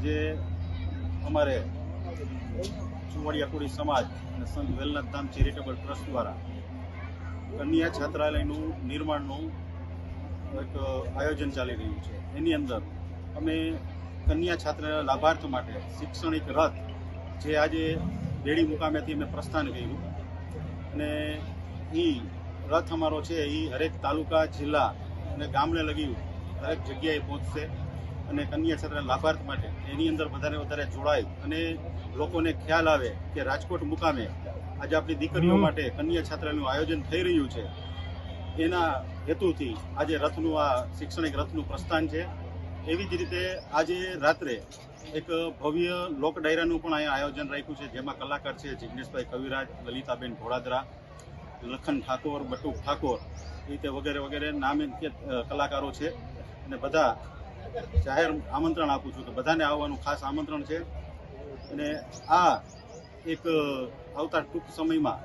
આજે અમારે ચુવાડિયાકુડી સમાજ અને સંત વેલનાથ ધામ ચેરિટેબલ ટ્રસ્ટ દ્વારા કન્યા છાત્રાલયનું નિર્માણનું એક આયોજન ચાલી રહ્યું છે. એની અંદર અમે કન્યા છાત્રાલય લાભાર્થ માટે શૈક્ષણિક રથ જે આજે બેડી મુકામેથી અમે પ્રસ્થાન કર્યું અને એ રથ અમારો છે એ હરેક તાલુકા, જિલ્લા અને ગામને લગી દરેક જગ્યાએ પહોંચશે. અને કન્યા છાત્રાલય લાભાર્થ માટે એની અંદર વધારે વધારે જોડાય અને લોકોને ખ્યાલ આવે કે રાજકોટ મુકામે આજે આપણી દીકરીઓ માટે કન્યા છાત્રાનું આયોજન થઈ રહ્યું છે. એના હેતુથી આજે રથનું આ શૈક્ષણિક રથનું પ્રસ્થાન છે. એવી જ રીતે આજે રાત્રે એક ભવ્ય લોક ડાયરાનું પણ અહીંયા આયોજન રાખ્યું છે જેમાં કલાકાર છે જિગ્નેશભાઈ કવિરાજ લલિતાબેન ઘોડાદરા લખન ઠાકોર બટુક ઠાકોર એ રીતે વગેરે વગેરે નામે કલાકારો છે. અને બધા જાહેર આમંત્રણ આપું છું કે બધાને આવવાનું ખાસ આમંત્રણ છે. અને આ એક આવતા ટૂંક સમયમાં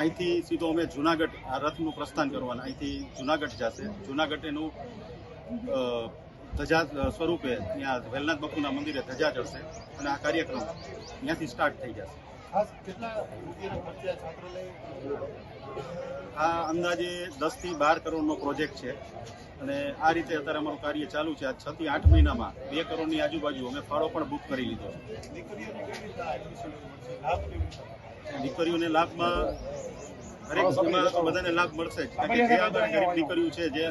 અહીંથી સીધો અમે જુનાગઢ આ રથનું પ્રસ્થાન કરવાના. અહીંથી જુનાગઢ જશે. જુનાગઢ એનું ધજા સ્વરૂપે ત્યાં વેલનાથ બાપુના મંદિરે ધજા ચડશે અને આ કાર્યક્રમ ત્યાંથી સ્ટાર્ટ થઈ જશે. ખાસ કેટલા રૂપિયાના ખર્ચે આ છાત્રાલય? આ અંદાજે દસથી બાર કરોડનો પ્રોજેક્ટ છે. અને આ રીતે અત્યારે અમારું કાર્ય ચાલુ છે. આ છ થી આઠ મહિનામાં બે કરોડની આજુબાજુ અમે ફાળો પણ બુક કરી લીધો છે. દીકરીઓને લાભમાં દરેક બધાને લાભ મળશે જ. જે આગળ ગરીબ દીકરીઓ છે જે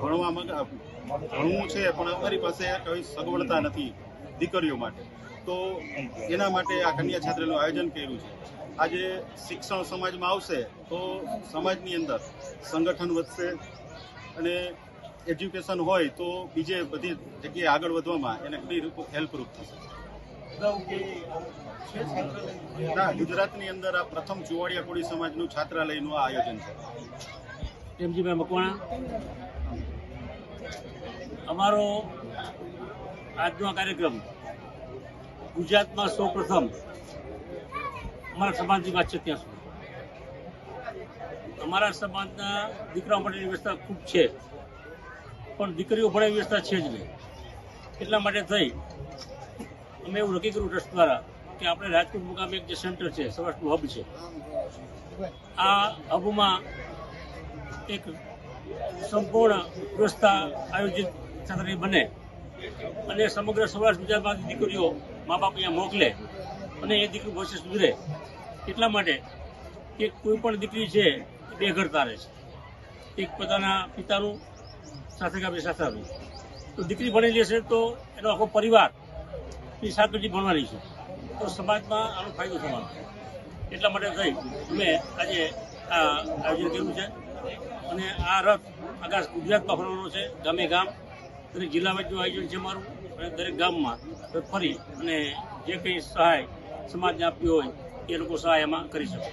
ભણવા ભણવું છે પણ અમારી પાસે કોઈ સગવડતા નથી દીકરીઓ માટે. તો એના માટે આ કન્યા છાત્રાલયનું આયોજન કર્યું છે. આજે શિક્ષણ સમાજમાં આવશે તો સમાજની અંદર સંગઠન વધશે અને એજ્યુકેશન હોય તો બીજે બધી જગ્યાએ આગળ વધવામાં એને ઘણી રૂપ હેલ્પરૂપ થશે. ના, ગુજરાતની અંદર આ પ્રથમ ચુવાડિયા કોળી સમાજનું છાત્રાલયનું આ આયોજન છે. એમજીભાઈ મકવાણા. અમારો આજનો કાર્યક્રમ ગુજરાતમાં સૌ પ્રથમ અમારા સમાજની વાત છે ત્યાં સુધી. અમારા સમાજના દીકરાઓ માટેની વ્યવસ્થા ખૂબ છે. પણ દીકરીઓ ભણે વ્યવસ્થા છે જ નહીં. એટલા માટે થઈ અમે એવું નક્કી કર્યું ટ્રસ્ટ દ્વારા કે આપણે રાજકોટ મુકામે એક જે સેન્ટર છે, સૌરાષ્ટ્રનું હબ છે, આ હબમાં એક સંપૂર્ણ વ્યવસ્થા આયોજિત છાત્રાલય બને. અને સમગ્ર સૌરાષ્ટ્ર ગુજરાતમાંથી દીકરીઓ મા બાપ અહીંયા મોકલે અને એ દીકરી ભવિષ્ય સુધરે. એટલા માટે કે કોઈ પણ દીકરી છે બે ઘર તારે છે. એક પોતાના પિતાનું, સાથે કાપી સાસરાનું તો દીકરી ભણેલી હશે તો એનો આખો પરિવાર એ સાત પેઢી ભણવાની છે. તો સમાજમાં આનો ફાયદો થવાનો એટલા માટે થઈ, અમે આજે આ આયોજન કર્યું છે. અને આ રથ આકાશ ગુજરાતમાં ફરવાનો છે, ગામે ગામ અને જિલ્લામાં જો આયોજન છે મારું અને દરેક ગામમાં ફરી અને જે કંઈ સહાય સમાજને આપવી હોય એ લોકો સહાય એમાં કરી શકે